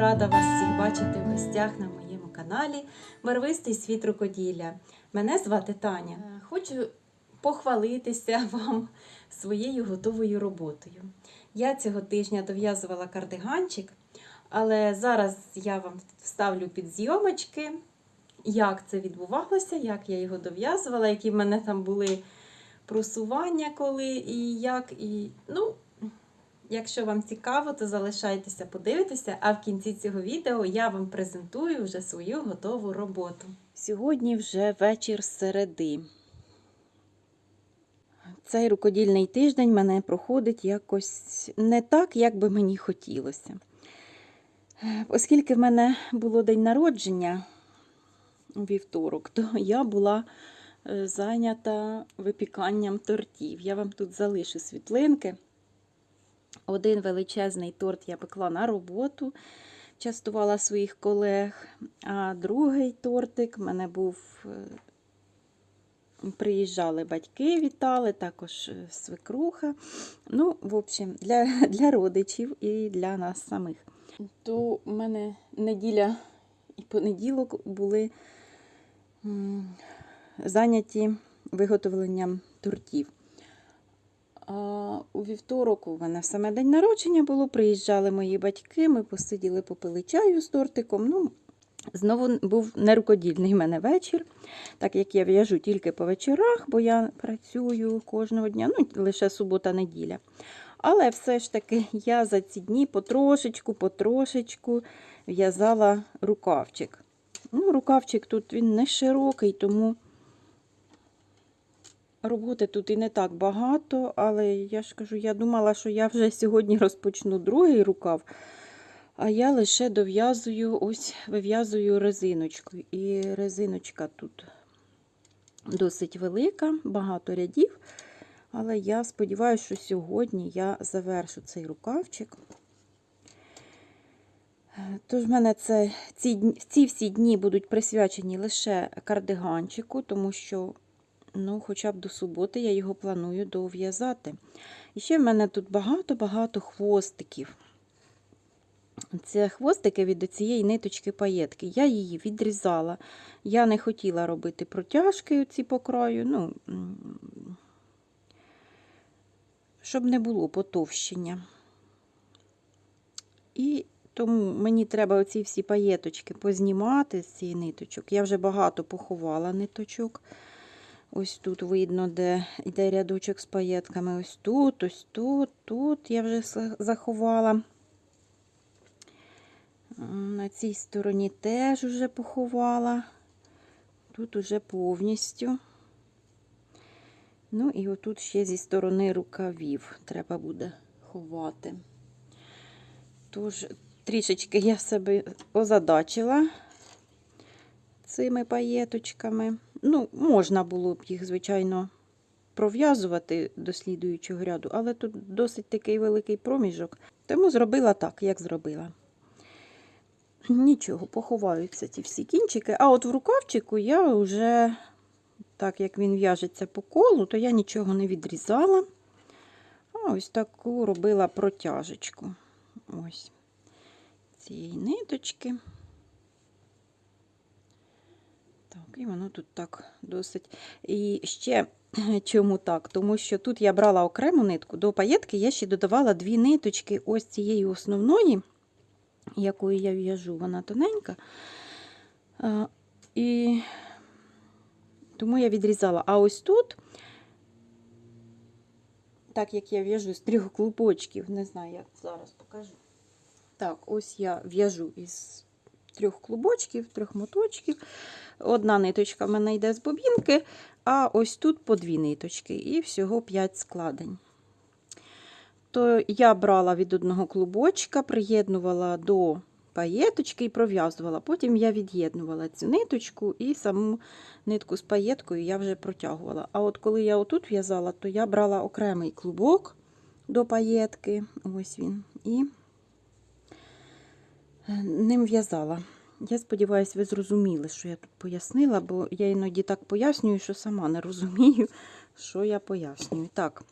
рада вас всіх бачити в гостях на моєму каналі Барвистий світ рукоділля. Мене звати Таня. Е, Хочу похвалитися вам своєю готовою роботою. Я цього тижня дов'язувала кардиганчик, але зараз я вам вставлю під зйомочки, як це відбувалося, як я його дов'язувала, які в мене там були просування коли і як. І, ну, Якщо вам цікаво, то залишайтеся, подивитися, а в кінці цього відео я вам презентую вже свою готову роботу. Сьогодні вже вечір середи. Цей рукодільний тиждень мене проходить якось не так, як би мені хотілося. Оскільки в мене було день народження у вівторок, то я була е, зайнята випіканням тортів. Я вам тут залишу світлинки. Один величезний торт я пекла на роботу, частувала своїх колег, а другий тортик в мене був. е, Приїжджали батьки, вітали, також е, свекруха. Ну, в общем, для, для родичів і для нас самих. То в мене неділя і понеділок були м, зайняті виготовленням тортів. У вівторок у мене саме день народження було. Приїжджали мої батьки, ми посиділи, попили чаю з тортиком. Ну, знову був нерукодільний в мене вечір, так як я в'яжу тільки по вечорах, бо я працюю кожного дня, ну лише субота-неділя. Але все ж таки я за ці дні потрошечку, потрошечку в'язала рукавчик. Ну, Рукавчик тут він не широкий, тому. Роботи тут і не так багато, але я ж кажу, я думала, що я вже сьогодні розпочну другий рукав, а я лише дов'язую, ось вив'язую резиночку. І резиночка тут досить велика, багато рядів. Але я сподіваюся, що сьогодні я завершу цей рукавчик. Тож в мене це, ці, ці всі дні будуть присвячені лише кардиганчику, тому що ну, хоча б до суботи я його планую дов'язати. І ще в мене тут багато-багато хвостиків. Це хвостики від цієї ниточки паєтки. Я її відрізала. Я не хотіла робити протяжки оці по краю, ну, щоб не було потовщення. І тому мені треба оці всі паєточки познімати з цієї ниточок. Я вже багато поховала ниточок. Ось тут видно, де йде рядочок з паєтками. Ось тут, ось тут, тут я вже заховала. На цій стороні теж вже поховала. Тут уже повністю. Ну і отут ще зі сторони рукавів треба буде ховати. Тож, трішечки я себе озадачила цими паєточками. Ну, можна було б їх, звичайно, пров'язувати до слідуючого ряду, але тут досить такий великий проміжок. Тому зробила так, як зробила. Нічого, поховаються ці всі кінчики. А от в рукавчику я вже, так як він в'яжеться по колу, то я нічого не відрізала. А ось таку робила протяжечку. Ось цієї ниточки. Так, і воно тут так досить. І ще чому так? Тому що тут я брала окрему нитку, до паєтки я ще додавала дві ниточки ось цієї основної, якою я в'яжу, вона тоненька. І тому я відрізала. А ось тут, так як я в'яжу з трьох клубочків, не знаю, як зараз покажу. Так, ось я в'яжу із трьох клубочків, трьох моточків. Одна ниточка в мене йде з бобінки, а ось тут по дві ниточки, і всього 5 складень. То я брала від одного клубочка, приєднувала до паєточки і пров'язувала. Потім я від'єднувала цю ниточку і саму нитку з паєткою я вже протягувала. А от коли я отут в'язала, то я брала окремий клубок до паєтки, ось він, і ним в'язала. Я сподіваюся, ви зрозуміли, що я тут пояснила, бо я іноді так пояснюю, що сама не розумію, що я пояснюю. Так,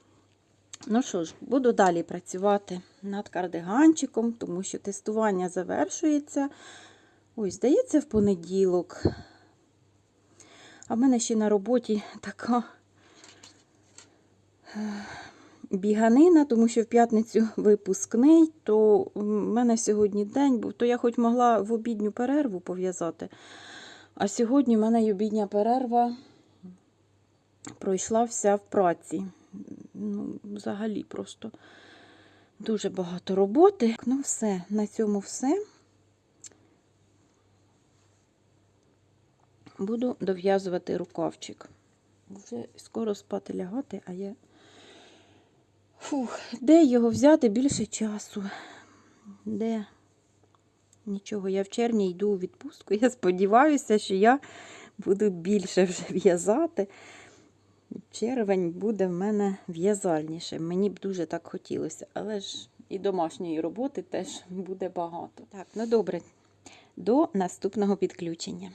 Ну що ж, буду далі працювати над кардиганчиком, тому що тестування завершується. Ой, здається, в понеділок. А в мене ще на роботі така е, біганина, тому що в п'ятницю випускний, то в мене сьогодні день був, то я хоч могла в обідню перерву пов'язати. А сьогодні в мене обідня перерва пройшла вся в праці. Ну, взагалі просто дуже багато роботи. Ну, все, на цьому все. Буду дов'язувати рукавчик. Вже скоро спати лягати, а я. Фух, де його взяти більше часу? Де? Нічого, я в червні йду у відпустку. Я сподіваюся, що я буду більше вже в'язати. Червень буде в мене в'язальніше. Мені б дуже так хотілося, але ж і домашньої роботи теж буде багато. Так, ну добре, до наступного підключення.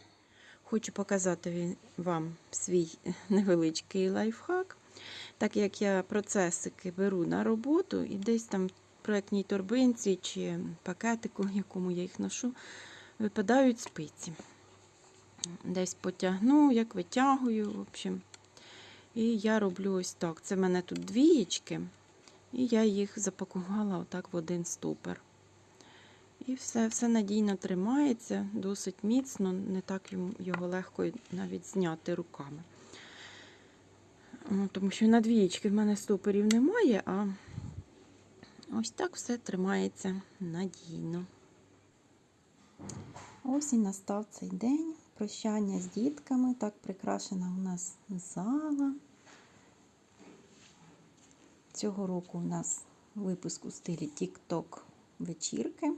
Хочу показати вам свій невеличкий лайфхак. Так як я процесики беру на роботу і десь там в проєктній торбинці чи пакетику, якому я їх ношу, випадають спиці. Десь потягну, як витягую, в общем. І я роблю ось так. Це в мене тут двієчки, і я їх запакувала отак в один стопер. І все все надійно тримається, досить міцно, не так його легко навіть зняти руками. О, Тому що на двієчки в мене стоперів немає, а ось так все тримається надійно. Ось і настав цей день. Прощання з дітками. Так прикрашена у нас зала. Цього року у нас випуск у стилі TikTok вечірки.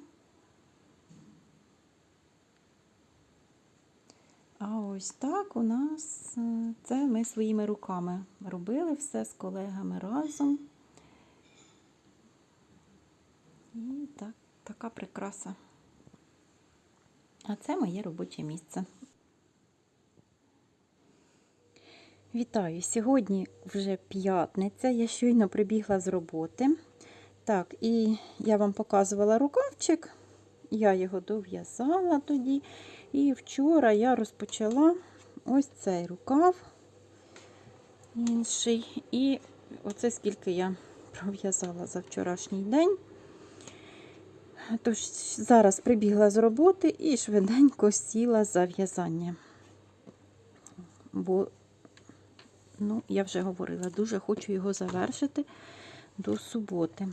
А ось так у нас е, це ми своїми руками робили все з колегами разом. І так, така прикраса. А це моє робоче місце. Вітаю! Сьогодні вже п'ятниця. Я щойно прибігла з роботи. Так, і я вам показувала рукавчик. Я його дов'язала тоді. І вчора я розпочала ось цей рукав інший. І оце скільки я пров'язала за вчорашній день. Тож зараз прибігла з роботи і швиденько сіла за в'язання. Бо, ну, я вже говорила, дуже хочу його завершити до суботи.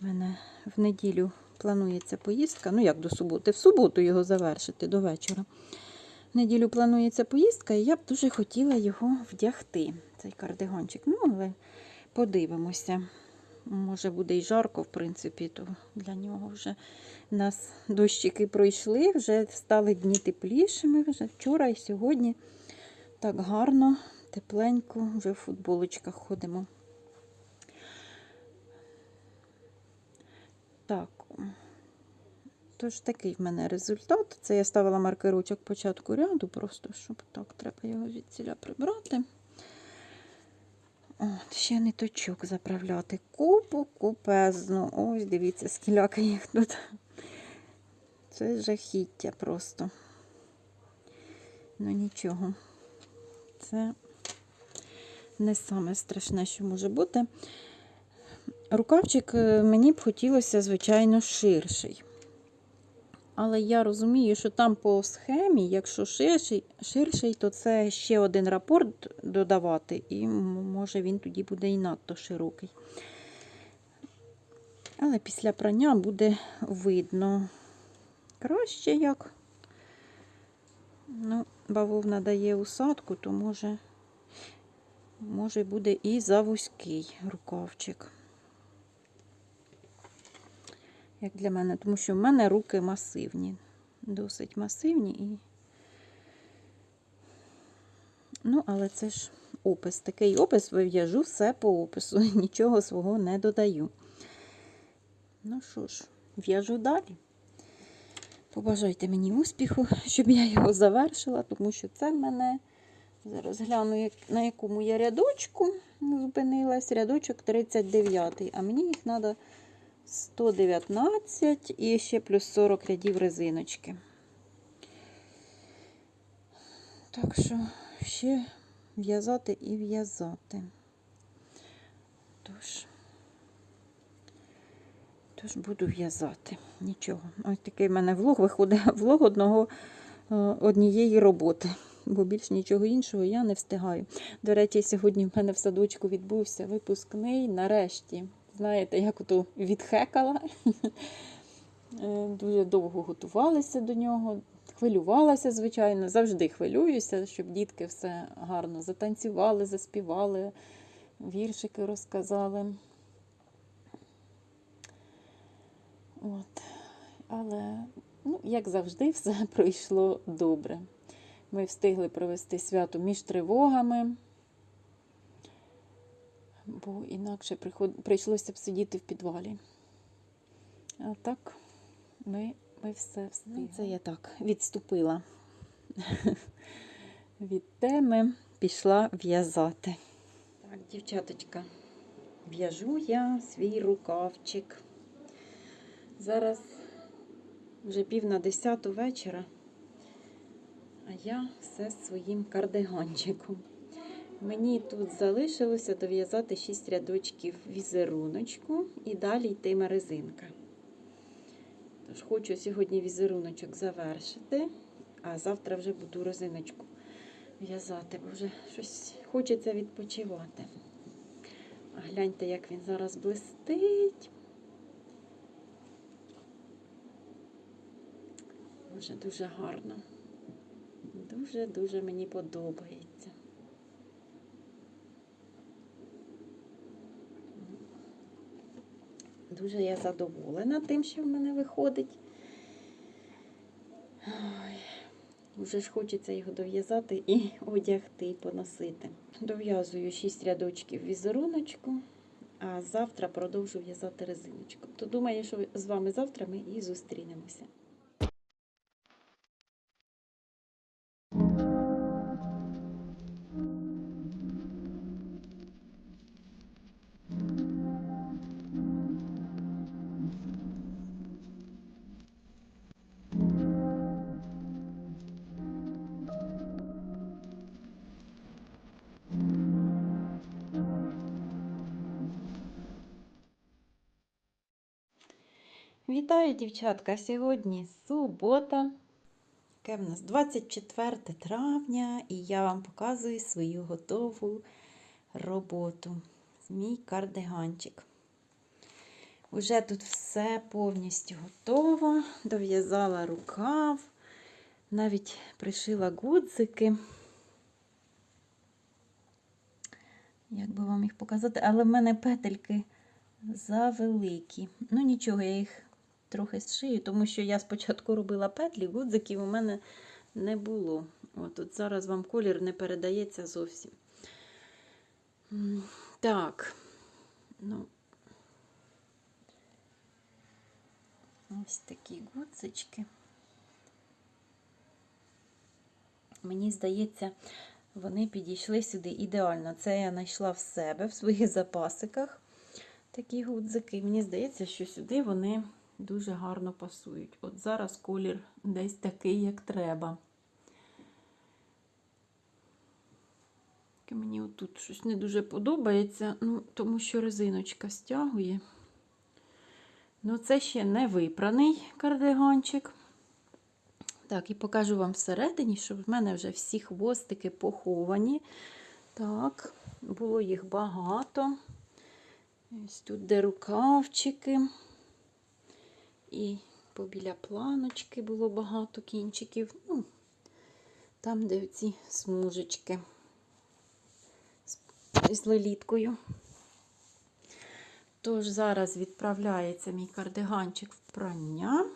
У мене в неділю планується поїздка. Ну, як до суботи, в суботу його завершити до вечора. В неділю планується поїздка, і я б дуже хотіла його вдягти, цей кардиганчик. Ну, але подивимося. Може буде і жарко, в принципі, то для нього вже у нас дощики пройшли, вже стали дні теплішими. Вже вчора і сьогодні так гарно, тепленько, вже в футболочках ходимо. Так, тож такий в мене результат. Це я ставила маркерочок початку ряду, просто щоб так, треба його звідсіля прибрати. От, ще ниточок заправляти. Купу купезну. Ось, дивіться, скіляка їх тут. Це жахіття просто. Ну нічого. Це не саме страшне, що може бути. Рукавчик е, мені б хотілося, звичайно, ширший. Але я розумію, що там по схемі, якщо ширший, ширший, то це ще один рапорт додавати, і може він тоді буде і надто широкий. Але після прання буде видно краще як. Ну, бавовна дає усадку, то може, може буде і завузький рукавчик. Як для мене, тому що в мене руки масивні, досить масивні і. Ну, але це ж опис. Такий опис вив'яжу все по опису, нічого свого не додаю. Ну що ж, в'яжу далі. Побажайте мені успіху, щоб я його завершила, тому що це в мене Зараз гляну, на якому я рядочку зупинилась. Рядочок 39. А мені їх треба 119 і ще плюс 40 рядів резиночки. Так що ще в'язати і в'язати. Тож, тож буду в'язати. Нічого. Ось такий в мене влог виходить влог одного, е, однієї роботи, бо більш нічого іншого я не встигаю. До речі, сьогодні в мене в садочку відбувся випускний нарешті. Знаєте, як ото відхекала. Е, Дуже довго готувалися до нього. Хвилювалася, звичайно, завжди хвилююся, щоб дітки все гарно затанцювали, заспівали, віршики розказали. От. Але, ну, як завжди, все пройшло добре. Ми встигли провести свято між тривогами, бо інакше приход... прийшлося б сидіти в підвалі. А так, ми, ми все встигли. Ну, Це я так відступила від теми, пішла в'язати. Так, дівчаточка, в'яжу я свій рукавчик. Зараз вже пів на десяту вечора, а я все своїм кардиганчиком. Мені тут залишилося дов'язати 6 рядочків візеруночку і далі йтиме резинка. Тож хочу сьогодні візеруночок завершити, а завтра вже буду резиночку в'язати, бо вже щось хочеться відпочивати. А гляньте, як він зараз блистить. Дуже дуже гарно. Дуже-дуже мені подобається. Дуже я задоволена тим, що в мене виходить. Вже ж хочеться його дов'язати і одягти, і поносити. Дов'язую 6 рядочків візеруночку, а завтра продовжу в'язати резиночку. То думаю, що з вами завтра ми і зустрінемося. Вітаю, дівчатка! Сьогодні субота. Яке в нас 24 травня, і я вам показую свою готову роботу. Мій кардиганчик. Уже тут все повністю готово. Дов'язала рукав, навіть пришила гудзики. Як би вам їх показати, але в мене петельки завеликі. Ну, нічого, я їх трохи зшию, тому що я спочатку робила петлі, гудзиків у мене не було. От, от зараз вам колір не передається зовсім. Так, ну, ось такі гудзички. Мені здається, вони підійшли сюди ідеально. Це я знайшла в себе в своїх запасиках такі гудзики. Мені здається, що сюди вони дуже гарно пасують. От зараз колір десь такий, як треба. Мені отут щось не дуже подобається, ну, тому що резиночка стягує. Ну, це ще не випраний кардиганчик. Так, і покажу вам всередині, щоб в мене вже всі хвостики поховані. Так, було їх багато. Ось тут де рукавчики. І побіля планочки було багато кінчиків. Ну, там, де ці смужечки з, леліткою. Тож зараз відправляється мій кардиганчик в прання.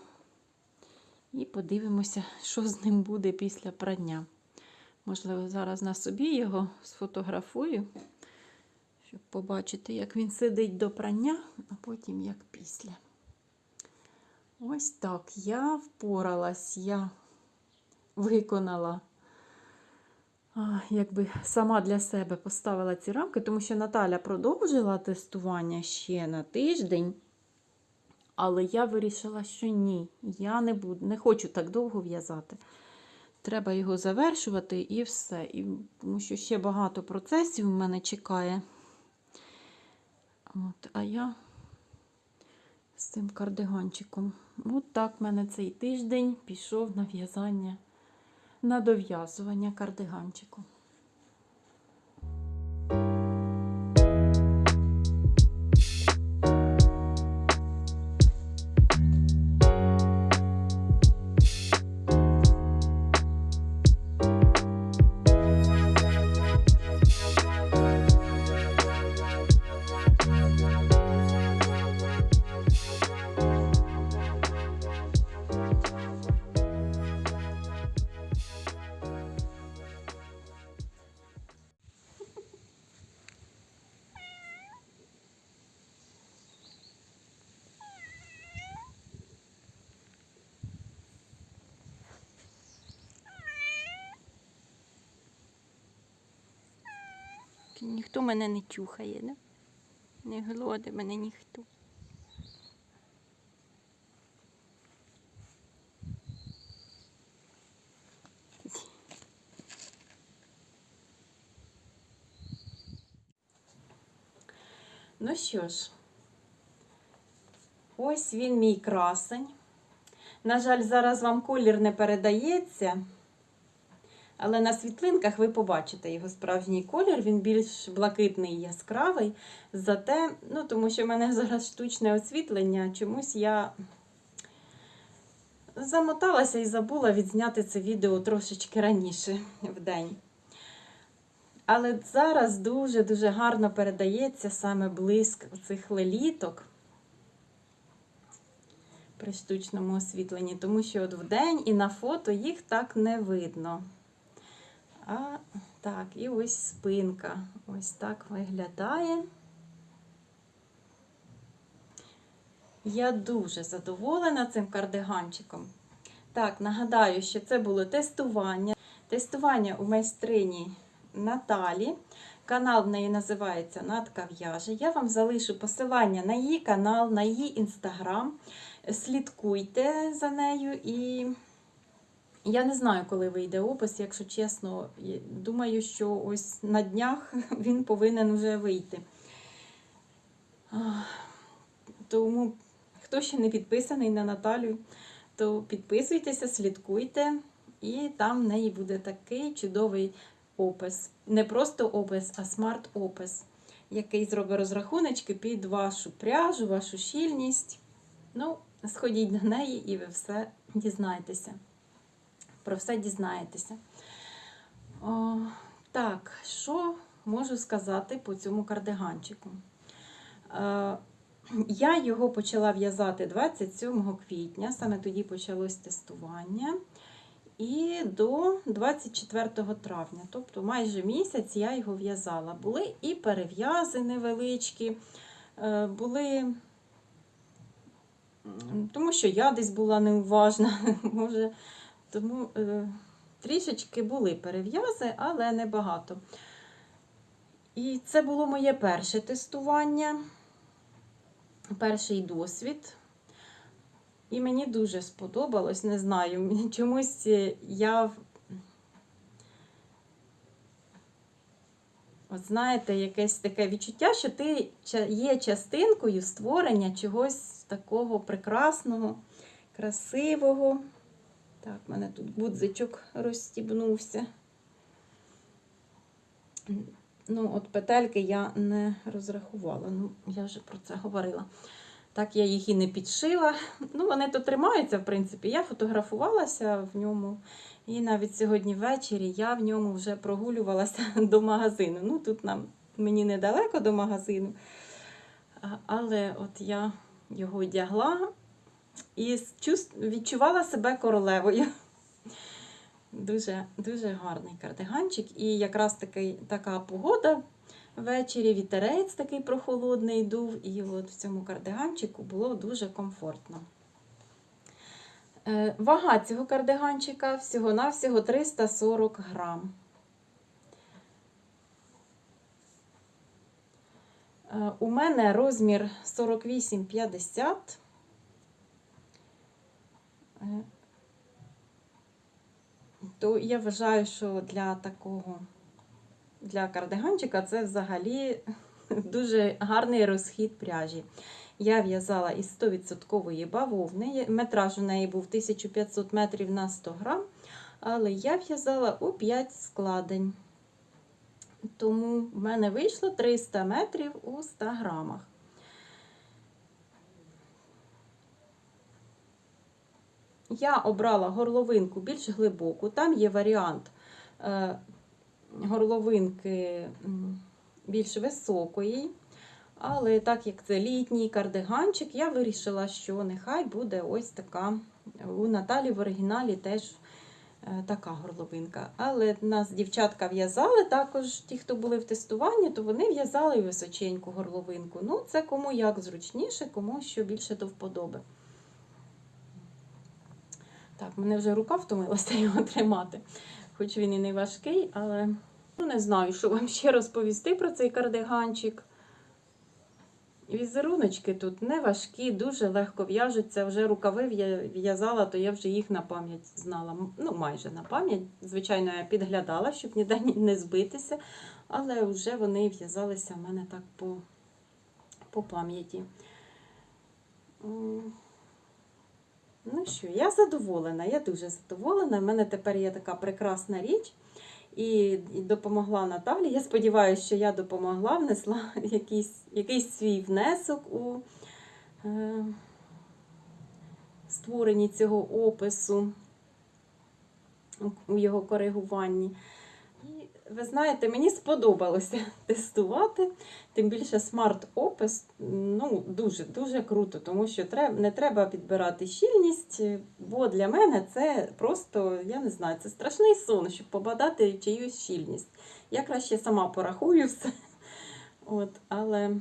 І подивимося, що з ним буде після прання. Можливо, зараз на собі його сфотографую, щоб побачити, як він сидить до прання, а потім як після. Ось так я впоралась, я виконала якби сама для себе поставила ці рамки, тому що Наталя продовжила тестування ще на тиждень. Але я вирішила, що ні, я не буду, не хочу так довго в'язати. Треба його завершувати і все. І, тому що ще багато процесів в мене чекає. От, а я з цим кардиганчиком. От так в мене цей тиждень пішов на в'язання, на дов'язування кардиганчику. Ніхто мене не чухає, не? Не глоде мене ніхто. Ну що ж, ось він мій красень. На жаль, зараз вам колір не передається. Але на світлинках ви побачите його справжній колір, він більш блакитний і яскравий. Зате, ну, тому що в мене зараз штучне освітлення, чомусь я замоталася і забула відзняти це відео трошечки раніше в день. Але зараз дуже-дуже гарно передається саме блиск цих леліток при штучному освітленні, тому що от вдень і на фото їх так не видно. А так, і ось спинка. Ось так виглядає. Я дуже задоволена цим кардиганчиком. Так, нагадаю, що це було тестування. Тестування у майстрині Наталі. Канал в неї називається Натка в'яже. Я вам залишу посилання на її канал, на її інстаграм. Слідкуйте за нею і. Я не знаю, коли вийде опис, якщо чесно. Думаю, що ось на днях він повинен вже вийти. Тому, хто ще не підписаний на Наталю, то підписуйтеся, слідкуйте, і там в неї буде такий чудовий опис. Не просто опис, а смарт-опис, який зробить розрахуночки під вашу пряжу, вашу щільність. Ну, сходіть до неї і ви все дізнаєтеся про все дізнаєтеся. О, Так, що можу сказати по цьому кардиганчику? Е, я його почала в'язати 27 квітня, саме тоді почалось тестування. І до 24 травня, тобто майже місяць я його в'язала. Були і перев'язи невеличкі, е, були, тому що я десь була неуважна, може, тому е, трішечки були перев'язи, але небагато. І це було моє перше тестування, перший досвід. І мені дуже сподобалось, не знаю, чомусь я. От знаєте, якесь таке відчуття, що ти є частинкою створення чогось такого прекрасного, красивого. Так, в мене тут гудзичок розстібнувся. Ну, от петельки я не розрахувала. Ну, я вже про це говорила. Так, я їх і не підшила. Ну, вони то тримаються, в принципі. Я фотографувалася в ньому. І навіть сьогодні ввечері я в ньому вже прогулювалася до магазину. Ну, тут нам мені недалеко до магазину. Але от я його одягла і відчувала себе королевою. Дуже дуже гарний кардиганчик. І якраз такий, така погода ввечері, вітерець такий прохолодний дув, і от в цьому кардиганчику було дуже комфортно. Е, вага цього кардиганчика всього-навсього 340 грам. Е, у мене розмір 48,50. Е, То я вважаю, що для такого, для кардиганчика це взагалі дуже гарний розхід пряжі. Я в'язала із 100% бавовни. Метраж у неї був 1500 метрів на 100 грам, але я в'язала у 5 складень. Тому в мене вийшло 300 метрів у 100 грамах. Я обрала горловинку більш глибоку. Там є варіант е, горловинки більш високої. Але так як це літній кардиганчик, я вирішила, що нехай буде ось така. У Наталі в оригіналі теж е, така горловинка. Але нас дівчатка в'язали також, ті, хто були в тестуванні, то вони в'язали височеньку горловинку. Ну, це кому як зручніше, кому що більше до вподоби. Так, мене вже рука втомилася його тримати. Хоч він і не важкий, але ну, не знаю, що вам ще розповісти про цей кардиганчик. Візеруночки тут не важкі, дуже легко в'яжуться. Вже рукави в'язала, то я вже їх на пам'ять знала. Ну, майже на пам'ять. Звичайно, я підглядала, щоб ніде не збитися, але вже вони в'язалися в мене так по, по пам'яті. Що, я задоволена, я дуже задоволена. У мене тепер є така прекрасна річ. І допомогла Наталі. Я сподіваюся, що я допомогла, внесла якийсь, якийсь свій внесок у е, створенні цього опису, у його коригуванні. І ви знаєте, мені сподобалося тестувати. Тим більше смарт-опис ну, дуже-дуже круто, тому що не треба підбирати щільність, бо для мене це просто, я не знаю, це страшний сон, щоб побадати чиюсь щільність. Я краще сама порахую все. От, але,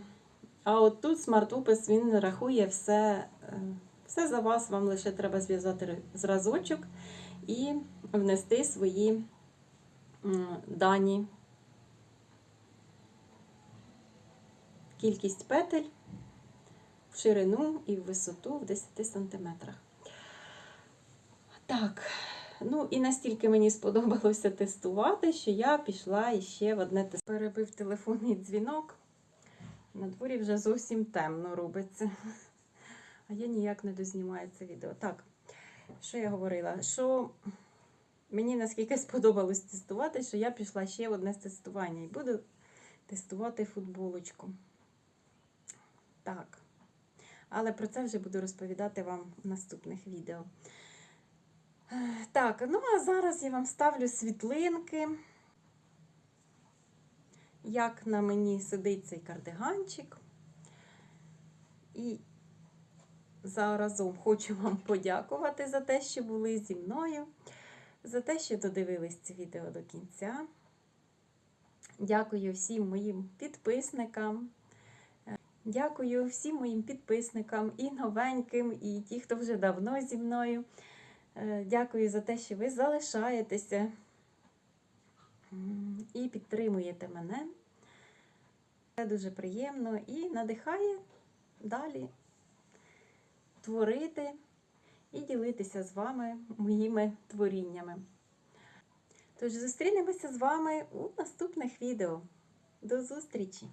а от тут смарт-опис він рахує все, е, все за вас, вам лише треба зв'язати зразочок і внести свої дані кількість петель в ширину і в висоту в 10 см. Так, ну і настільки мені сподобалося тестувати, що я пішла іще в одне тест. Перебив телефонний дзвінок. На дворі вже зовсім темно робиться. А я ніяк не дознімаю це відео. Так, що я говорила? Що мені наскільки сподобалось тестувати, що я пішла ще в одне тестування і буду тестувати футболочку. Так. Але про це вже буду розповідати вам в наступних відео. Так, ну а зараз я вам ставлю світлинки, як на мені сидить цей кардиганчик. І заразом хочу вам подякувати за те, що були зі мною, за те, що додивились це відео до кінця. Дякую всім моїм підписникам. Дякую всім моїм підписникам і новеньким, і ті, хто вже давно зі мною. Е, Дякую за те, що ви залишаєтеся і підтримуєте мене. Це дуже приємно і надихає далі творити і ділитися з вами моїми творіннями. Тож зустрінемося з вами у наступних відео. До зустрічі!